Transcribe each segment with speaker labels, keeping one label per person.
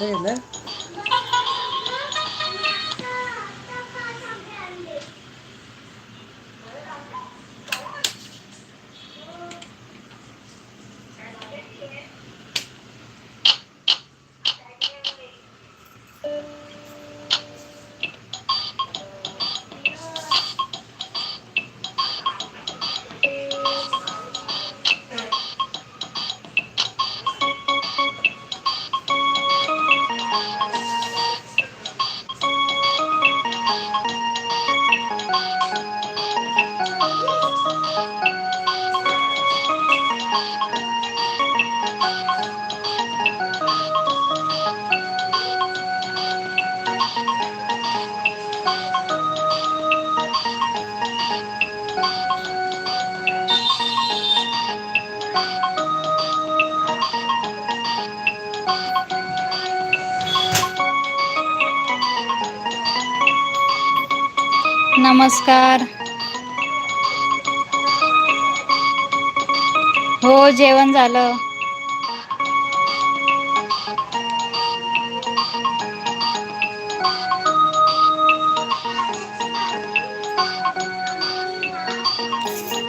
Speaker 1: हे
Speaker 2: नमस्कार. हो जेवण झालं.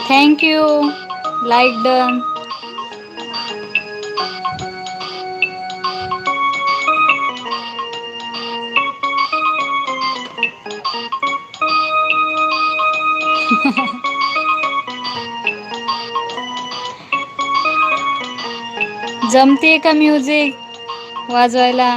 Speaker 2: थँक्यू लाईक डन जमते का म्युझिक वाजवायला?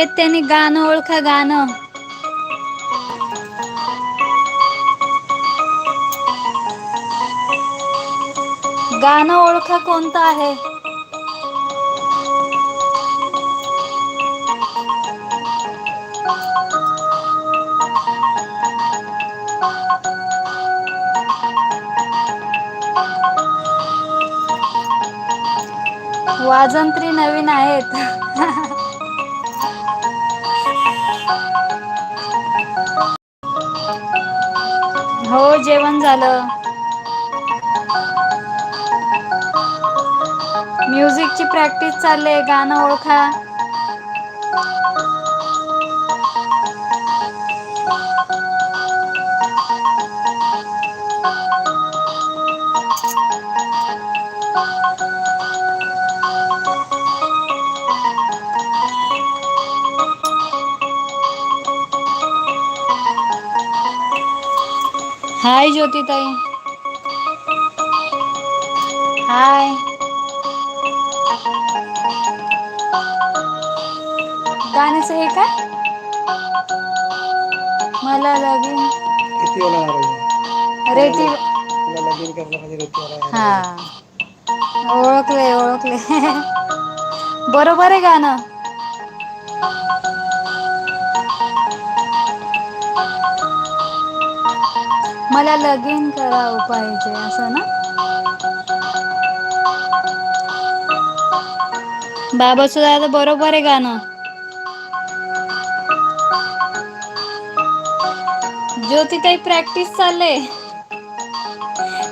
Speaker 2: लाईव्ह येत त्यांनी गाणं ओळखा गाणं. गाणं ओळखा कोणतं आहे? वाजंत्री नवीन आहेत. हो जेवण झालं. म्युझिकची प्रॅक्टिस चालली आहे गाणं ओळखा. हाय ज्योती ताई हाय. गाण्याचं हे का मला लगीन.
Speaker 1: किती वेळा मारायचं
Speaker 2: रेती
Speaker 1: तुला लगीन करण्यामध्ये रेती
Speaker 2: हा. ओळखले ओळखले बरोबर आहे गाणं. मला लगीन करावं पाहिजे असं ना? बाबा सुद्धा आता बरोबर आहे गाणं. ज्योती ताई प्रॅक्टिस चालले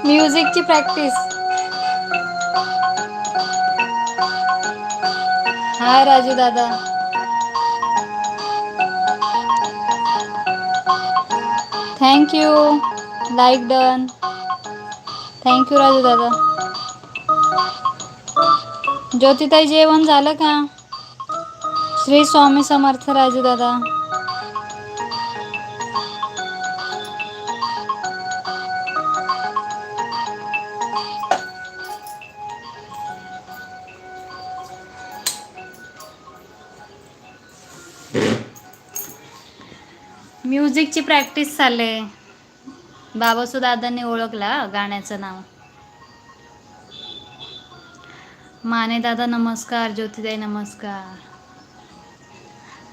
Speaker 2: म्युझिकची प्रॅक्टिस हाय राजू दादा. Thank you like done thank you Raju दादा. ज्योतिताई जेवण झालं का? श्री स्वामी समर्थ राजू दादा. म्युझिकची प्रॅक्टिस चालले बाबासू दादांनी ओळखला गाण्याचं नाव. माने दादा नमस्कार. ज्योतिताई नमस्कार.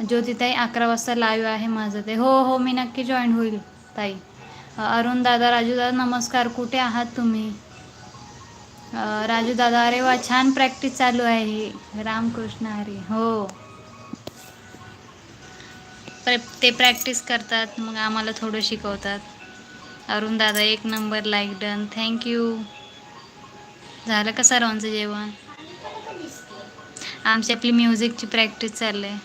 Speaker 2: ज्योतिताई अकरा वाजता लाईव्ह आहे माझं ते. हो हो मी नक्की जॉईन होईल ताई. अरुण दादा राजू दादा नमस्कार. कुठे आहात तुम्ही? राजू दादा अरे वा छान प्रॅक्टिस चालू आहे. रामकृष्ण हरी. हो. प्रे- ते प्रॅक्टिस करतात मग आम्हाला थोडं शिकवतात. अरुण दादा एक नंबर लाईक डन थँक्यू झालं का सर्वांचं जेवण? आमची आपली म्युझिकची प्रॅक्टिस चालली आहे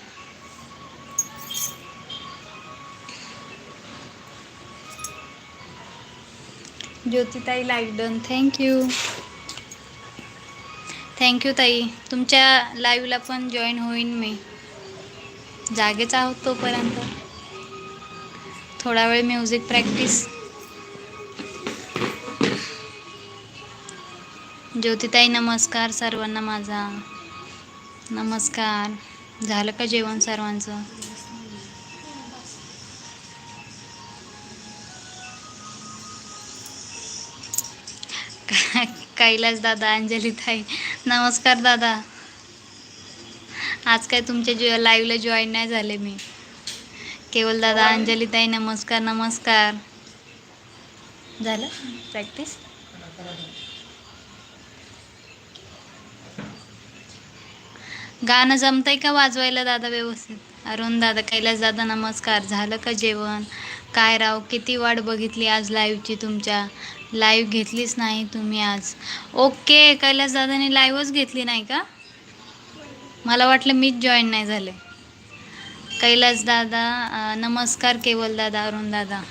Speaker 2: ज्योतिताई like done thank you thank you ताई. तुमच्या लाईव्हला पण जॉईन होईन मी. जागेच आहोत तोपर्यंत. थोडा वेळ म्युझिक प्रॅक्टिस ज्योतिताई नमस्कार सर्वांना माझा. नमस्कार. झालं का जेवण सर्वांचं? कैलास दादा अंजली ताई नमस्कार दादा. आज काय तुमच्या जो लाईव्हला जॉईन नाही झाले मी. केवल दादा अंजली ताई नमस्कार नमस्कार. झालं? प्रॅक्टिस गाणं जमतंय का वाजवायला दादा व्यवस्थित? अरुण दादा कैलास दादा नमस्कार. झालं का जेवण? काय राव किती वाट बघितली आज लाईव्हची तुमच्या? लाईव्ह घेतलीच नाही तुम्ही आज. ओके कैलास दादाने लाईव्हच घेतली नाही का? मला वाटलं मीच जॉईन नाही झाले. कैलास दादा नमस्कार केवल दादा अरुण दादा.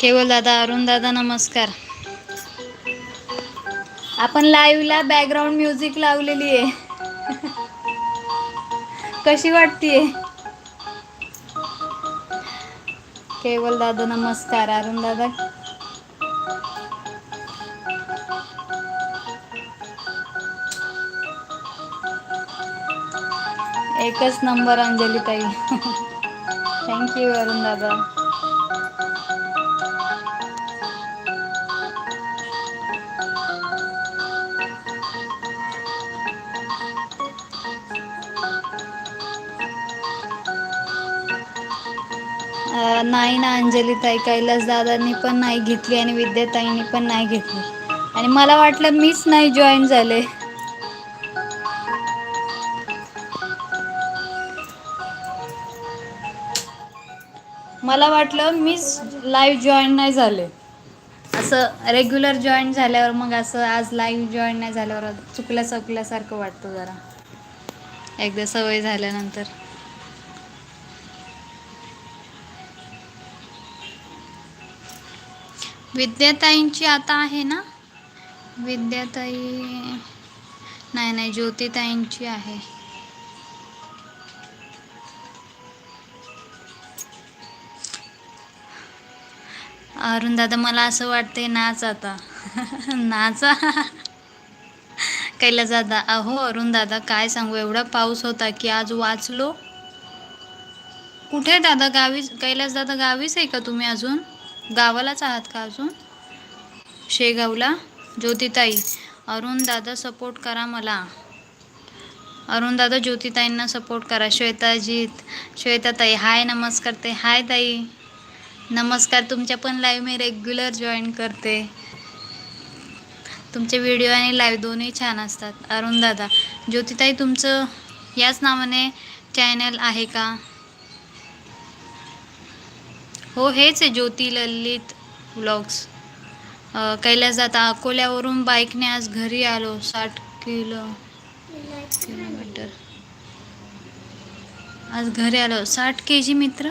Speaker 2: केवल दादा अरुण दादा नमस्कार. आपण लाईव्हला बॅकग्राऊंड म्युझिक लावलेली आहे. कशी वाटतीये? केवल दादा नमस्कार. अरुण दादा. एकच नंबर अंजली ताई थँक्यू अरुण दादा. नाही ना अंजली ताई कैलास दादांनी पण नाही घेतली आणि विद्याताईंनी पण नाही घेतली. आणि मला वाटलं मीच नाही जॉईन झाले. मला वाटलं मीच लाईव्ह जॉईन नाही झाले. असं रेग्युलर जॉईन झाल्यावर मग असं आज लाईव्ह जॉईन नाही झाल्यावर चुकल्या चुकल्यासारखं वाटतं जरा. एकदा सवय झाल्यानंतर. विद्याताईंची आता आहे ना? विद्याताई नाही नाही ज्योतिताईंची आहे. अरुण दादा मला असं वाटतंय नाच आता. नाचा? कैलास दादा अहो अरुण दादा काय सांगू? एवढा पाऊस होता की आज वाचलो. कुठे दादा गावीच कैलास दादा गावीच आहे का तुम्ही अजून? गावालाच आहात का अजून? शेगावला? ज्योतिताई अरुण दादा सपोर्ट करा मला. अरुण दादा ज्योतिताईंना सपोर्ट करा. श्वेताजीत श्वेताताई हाय नमस्कार ते हाय ताई. नमस्कार तुमच्या पण लाईव्ह मी रेग्युलर जॉईन करते. तुमचे व्हिडिओ आणि लाईव्ह दोन्ही छान असतात. अरुण दादा ज्योतिताई तुमचं याच नावाने चॅनल आहे का? हो हेच आहे ज्योती ललित ब्लॉग्स कैलास जाता अकोल्यावरून बाईकने आज घरी आलो साठ किलो किलोमीटर. आज घरी आलो. साठ के जी मित्र?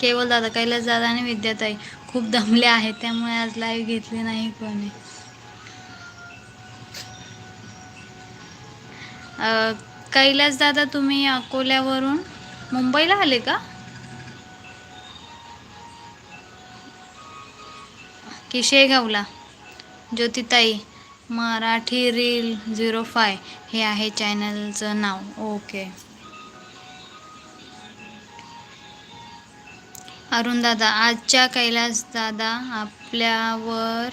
Speaker 2: केवळ दादा कैलास दादा आणि विद्याताई. खूप दमले आहेत त्यामुळे आज लाईव्ह घेतली नाही कोणी. कैलास दादा तुम्ही अकोल्यावरून मुंबईला आले का? की शेगावला ज्योतिताई मराठी रील झिरो फाय हे आहे चॅनलचं नाव. ओके. अरुण दादा आजच्या कैलास दादा आपल्यावर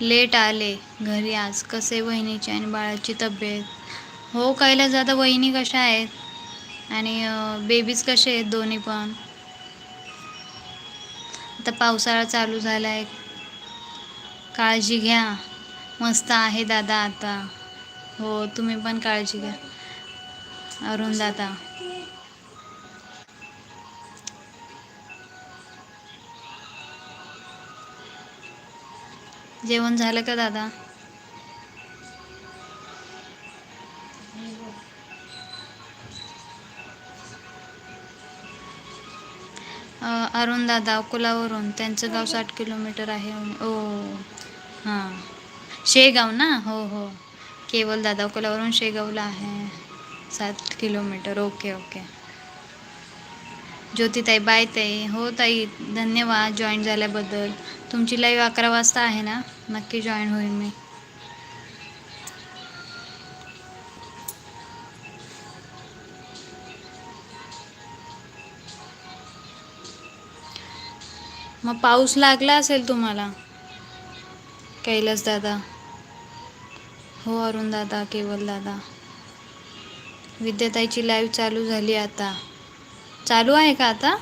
Speaker 2: लेट आले घरी आज. कसे वहिनीची आणि बाळाची तब्येत? हो कैलास दादा वहिनी कशा आहेत? आणि बेबीज कसे आहेत दोन्ही पण? आता पावसाळा चालू झाला आहे काळजी घ्या. मस्त आहे दादा आता. हो तुम्ही पण काळजी घ्या. अरुण दादा. जेवण झालं का दादा? अरुण दादा अकोलावरून. त्यांचं गाव साठ किलोमीटर आहे. ओ हां. शेगाव ना? हो हो. केवल दादा अकोल्यावरून शेगावला आहे. सात किलोमीटर. Okay okay. ज्योतिताई बाय ताई. हो ताई. धन्यवाद जॉईन झाल्याबद्दल. तुमची लाईव्ह अकरा वाजता आहे ना? नक्की जॉईन होईन मी. मग पाऊस लागला असेल तुम्हाला? कैलास दादा हो अरुण दादा केवल दादा. विद्याताईची लाईव्ह चालू झाली आता. चालू आहे का आता?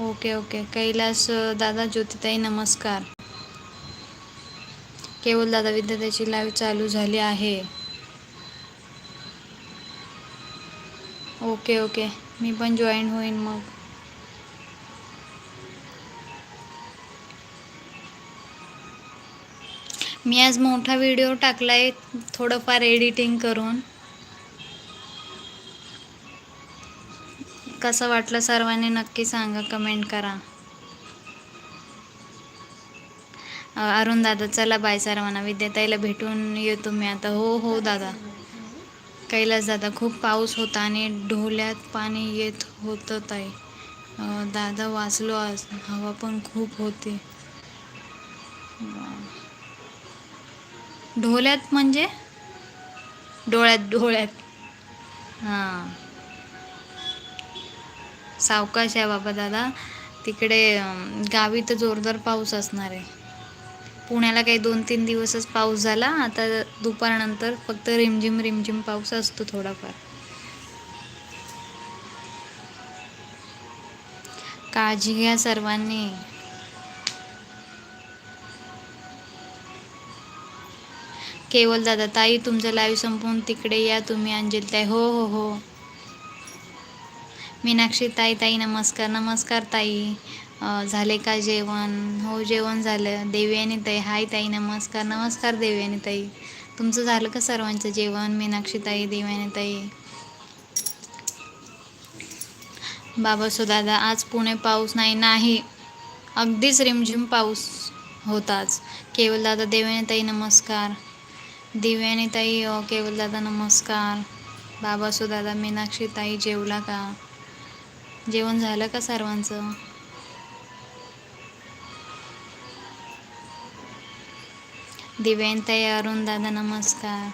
Speaker 2: ओके ओके कैलास दादा ज्योतिताई नमस्कार. केवल दादा विद्याताईची लाईव्ह चालू झाली आहे. ओके ओके मी पण जॉईन होईन मग. मी आज मोठा व्हिडिओ टाकला आहे थोडंफार एडिटिंग करून. कसं वाटलं सर्वांनी नक्की सांगा कमेंट करा. अरुण दादा चला बाय सर्वांना विद्याताईला भेटून येतो मी आता. हो हो दादा. कैलास दादा खूप पाऊस होता आणि ढोल्यात पाणी येत होतं ताई. दादा वाचलो आज हवा पण खूप होती. ढोल्यात म्हणजे? डोळ्यात डोळ्यात. हां. सावकाश आहे बाबा दादा. तिकडे गावी तर जोरदार पाऊस असणार आहे. पुण्याला काही दोन तीन दिवसच पाऊस झाला. आता दुपारनंतर फक्त रिमझिम रिमझिम पाऊस असतो थोडाफार. काळजी घ्या सर्वांनी. केवल दादा ताई तुमचं लाईव्ह संपवून तिकडे या तुम्ही अंजली ताई. हो हो हो. मीनाक्षी ताई ताई नमस्कार नमस्कार ताई. झाले का जेवण? हो जेवण झालं. देवयानी ताई. हाय ताई नमस्कार नमस्कार देवयानी ताई. तुमचं झालं का सर्वांचं जेवण? मीनाक्षी ताई देवयानी ताई. बाबा सो दादा आज पुणे पाऊस नाही नाही. अगदीच रिमझिम पाऊस होताच. केवल दादा देवयानी ताई नमस्कार. दिव्याने ताई केवल दादा नमस्कार. बाबासो दादा मीनाक्षी ताई जेवला का? जेवण झालं का सर्वांचं? दिव्यांताई अरुण दादा नमस्कार.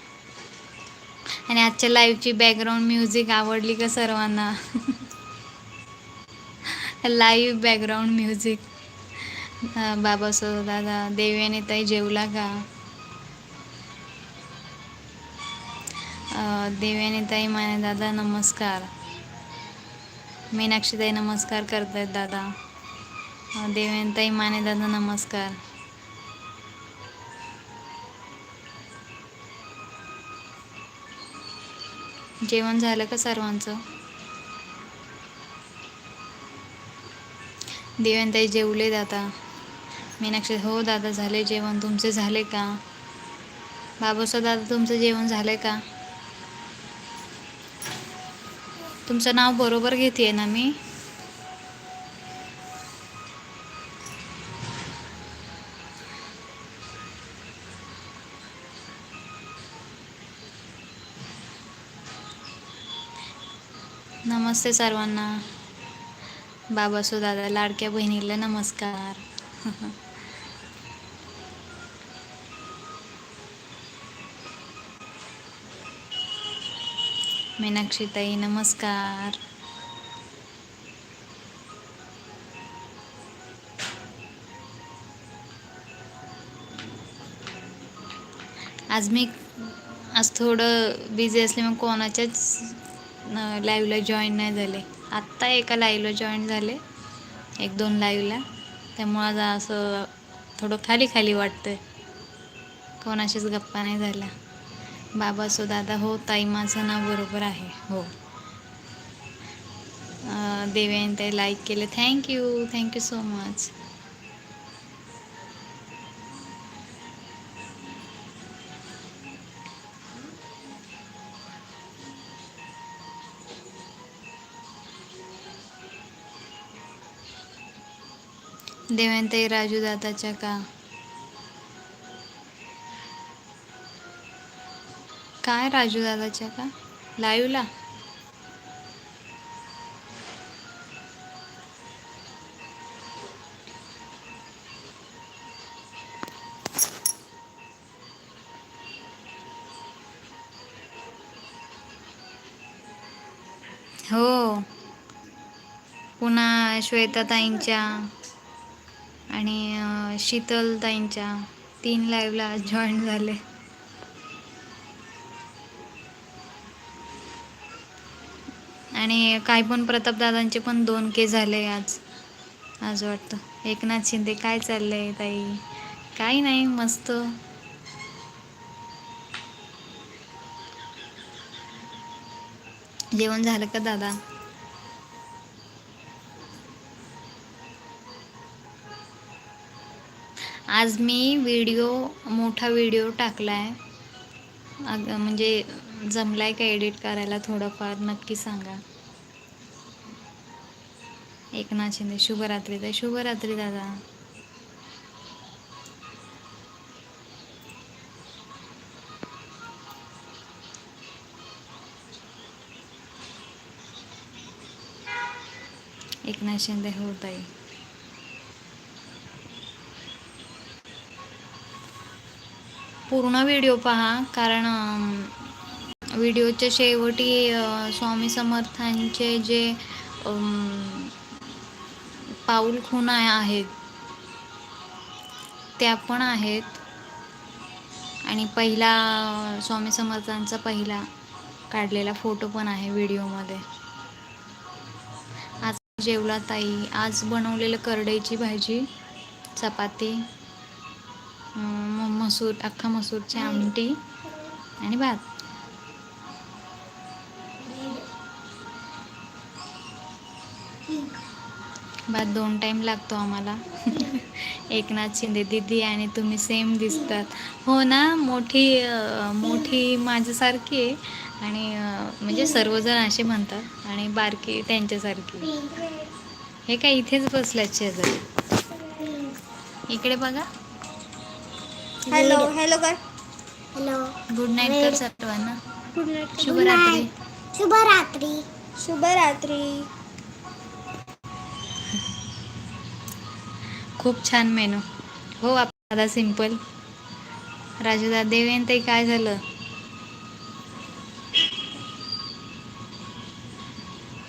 Speaker 2: आणि आजच्या लाईव्हची बॅकग्राऊंड म्युझिक आवडली का सर्वांना? लाईव्ह बॅकग्राऊंड म्युझिक बाबा दादा देवयानी ताई जेवला का? अं, देवयानी ताई माने दादा नमस्कार. मीनाक्षी ताई नमस्कार करतायत दादा. अं, देवयानी ताई माने दादा नमस्कार. जेवण झालं का सर्वांचं? देवयानी ताई दादा मीनाक्षी हो दादा झाले जेवण. तुमचे झाले का? बाबासा दादा तुमचं जेवण झालं का? तुमचं नाव बरोबर घेते आहे ना मी? नमस्ते सर्वांना. बाबासो दादा लाडक्या बहिणीला नमस्कार. मीनाक्षीताई नमस्कार. आज मी आज थोडं बिझी असले मग कोणाच्याच लाईव्हला जॉईन नाही झाले. आत्ता एका लाईव्हला जॉईन झाले. एक दोन लाईव्हला त्यामुळं आज असं थोडं खाली खाली वाटतंय. कोणाशीच गप्पा नाही झाल्या. बाबा सो दादा हो ताई माझं नाव बरोबर आहे हो. देवेन ते लाईक केले. Thank you thank you so much देवेंताई Raju दादाच्या का काय राजू दादाच्या का? लाईव्हला हो. पुन्हा श्वेताताईंच्या आणि शीतलताईंच्या तीन लाईव्हला जॉईन झाले. आणि काय पण प्रतापदादांचे पण दोन के झाले आज. आज वाटतं. एकनाथ शिंदे काय चाललंय ताई? काही नाही मस्त. जेवण झालं का दादा? आज मी व्हिडिओ मोठा व्हिडिओ टाकला आहे अग म्हणजे जमलाय का एडिट करायला थोडंफार? नक्की सांगा. एकनाथ शिंदे शुभरात्री ताई शुभरात्री दादा. एकनाथ शिंदे हो ताई. पूर्ण व्हिडिओ पहा कारण व्हिडिओच्या शेवटी स्वामी समर्थांचे जे पाऊल खुणा आहेत. त्या पण आहेत. आणि पहिला स्वामी समर्थांचा पहिला काढलेला फोटो पण आहे व्हिडिओमध्ये. आज जेवला ताई. आज बनवलेलं करडईची भाजी चपाती म- मसूर अख्खा मसूरची आमटी आणि भात. भात दोन टाईम लागतो आम्हाला. एकनाथ शिंदे दिदी आणि तुम्ही सेम दिसतात. हो ना मोठी मोठी माझ्यासारखी आहे. आणि म्हणजे सर्वजण असे म्हणतात आणि बारकी त्यांच्यासारखी हे काय इथेच बसल्यात शेजारी? इकडे बघा.
Speaker 3: हॅलो हॅलो कर हॅलो
Speaker 2: गुड नाईट कर सर्वांना.
Speaker 3: गुड नाईट
Speaker 2: शुभरात्री.
Speaker 3: शुभरात्री. शुभरात्री.
Speaker 2: खूप छान मेनू. हो दादा सिंपल. राजूदा देवेन ते काय झालं?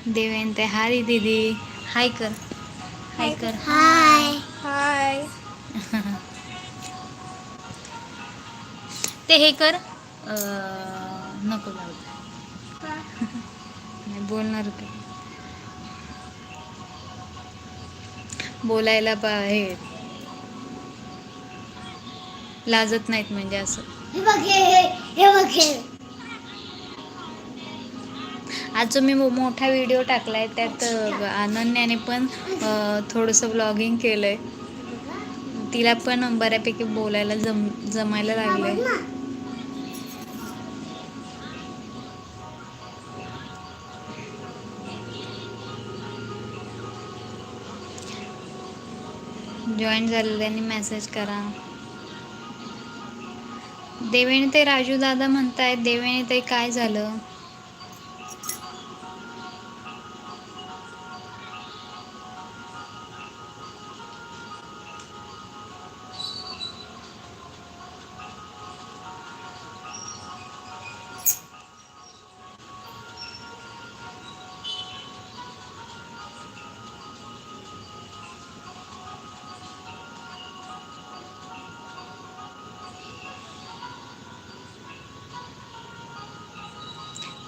Speaker 2: देवेन ते हाय दीदी. हाय कर. हाय कर.
Speaker 3: हाय. हाय.
Speaker 2: ते हे कर. अं, नको लावू नाही बोलणार होते. बोलायला हे लाजत नाहीत म्हणजे असं. आज जो मी मोठा व्हिडिओ टाकलाय त्यात अनन्याने पण थोडंसं व्लॉगिंग केलंय. तिला पण बऱ्यापैकी बोलायला जम जमायला लागलंय. जॉईन झालेल्यांनी मेसेज करा. देवेणी ते राजू दादा म्हणतायत देवेणी ते काय झालं?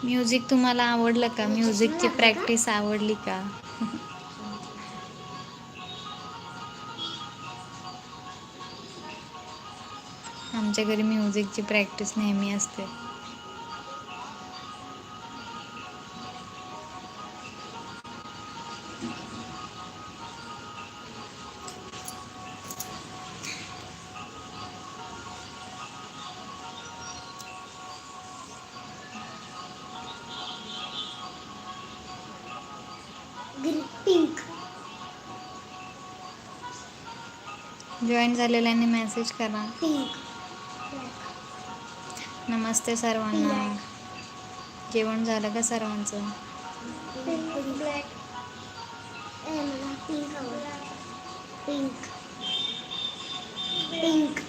Speaker 2: म्युझिक तुम्हाला आवडलं का? म्युझिकची प्रॅक्टिस आवडली का? आमच्या घरी म्युझिकची प्रॅक्टिस नेहमी असते. जॉईन झालेल्यांनी मेसेज करा. नमस्ते सर्वांना. जेवण झालं का सर्वांचं?
Speaker 3: Pink black pink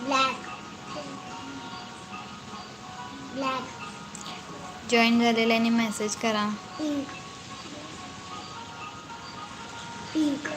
Speaker 3: black black
Speaker 2: join झालेल्यांनी message करा.
Speaker 3: पिंक पिंक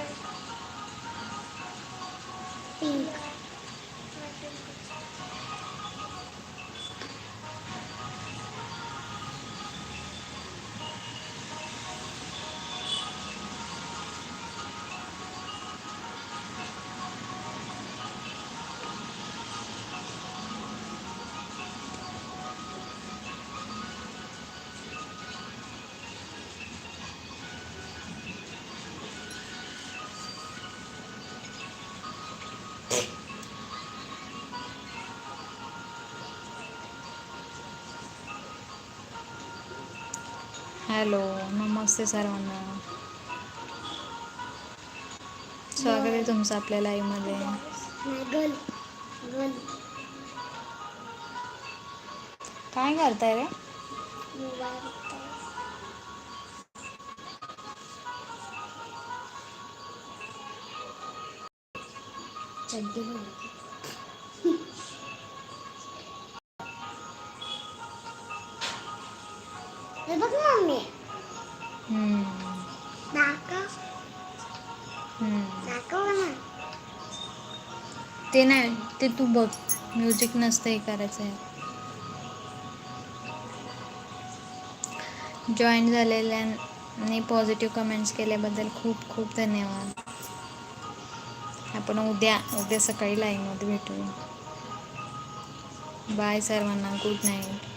Speaker 2: हॅलो नमस्ते सर्वांना. स्वागत आहे तुमचं आपल्या लाईव्हमध्ये काय करताय रे?
Speaker 3: चड्डी
Speaker 2: ते नाही ते तू बघ. म्युझिक नसतं हे करायचं. आहे जॉईन झालेल्यांनी पॉझिटिव्ह कमेंट्स केल्याबद्दल खूप खूप धन्यवाद. आपण उद्या उद्या सकाळी लाईनमध्ये भेटू बाय सर्वांना. Good night